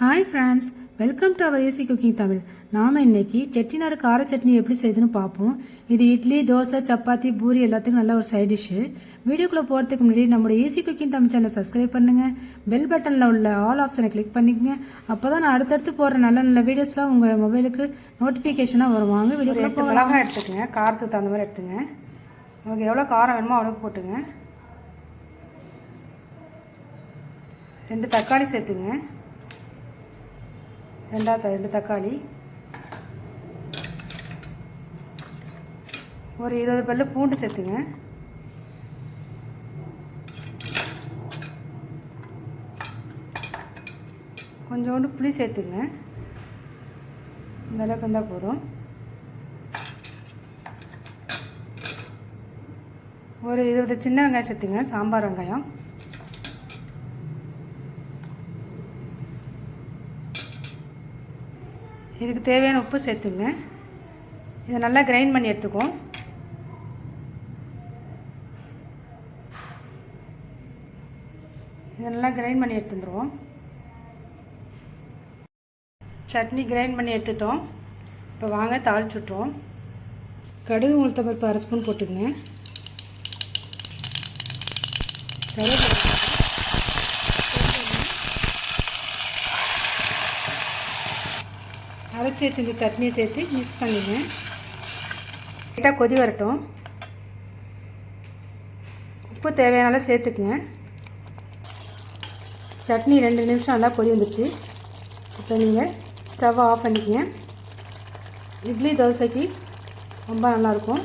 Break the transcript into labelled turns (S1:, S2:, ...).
S1: Hi friends welcome to our AC cooking Tamil நாம இன்னைக்கு செட்டிநாடு கார சட்னி எப்படி செய்யுதுன்னு பார்ப்போம். இது இட்லி தோசை சப்பாத்தி பூரி எல்லாத்துக்கும் நல்ல ஒரு சைட் டிஷ்ஷு வீடியோக்குள்ளே போகிறதுக்கு முன்னாடி நம்மளோட ஏசி குக்கிங் தமிழ் சேனலை சப்ஸ்கிரைப் பண்ணுங்க. பெல் பட்டனில் உள்ள ஆல் ஆப்ஷனை கிளிக் பண்ணிக்கங்க. அப்போ தான் நான் அடுத்தடுத்து போடுற நல்ல நல்ல வீடியோஸ்லாம் உங்கள் மொபைலுக்கு நோட்டிஃபிகேஷனாக வருவாங்க போகலாம் மிளகாய் எடுத்துக்கங்க. காரத்துக்கு தகுந்த மாதிரி எடுத்துங்க. உங்களுக்கு எவ்வளோ காரம் வேணுமோ அவ்வளோ போட்டுங்க. ரெண்டு தக்காளி சேர்த்துங்க. ரெண்டாவது ரெண்டு தக்காளி. ஒரு இருபது பல்லு பூண்டு சேர்த்துங்க. கொஞ்சோண்டு புளி சேர்த்துங்க. இந்தளவுக்கு இருந்தால் போதும். ஒரு இருபது சின்ன வெங்காயம் சேர்த்துங்க சாம்பார் வெங்காயம். இதுக்கு தேவையான உப்பு சேர்த்துங்க. இதை நல்லா கிரைண்ட் பண்ணி எடுத்துக்குவோம். இதை நல்லா கிரைண்ட் பண்ணி எடுத்துருவோம். சட்னி கிரைண்ட் பண்ணி எடுத்துட்டோம். இப்போ வாங்க தாளிச்சு விட்ருவோம் கடுகு உளுத்தப்பருப்பு அரை ஸ்பூன் போட்டுக்கங்க. அரைச்சி வச்சிருந்த சட்னியை சேர்த்து மிக்ஸ் பண்ணிங்க. லைட்டாக கொதி வரட்டும். உப்பு தேவையான சேர்த்துக்குங்க. சட்னி ரெண்டு நிமிஷம் நல்லா கொதி வந்துருச்சு. இப்போ நீங்கள் ஸ்டவ் ஆஃப் பண்ணிக்கங்க. இட்லி தோசைக்கு ரொம்ப நல்லாயிருக்கும்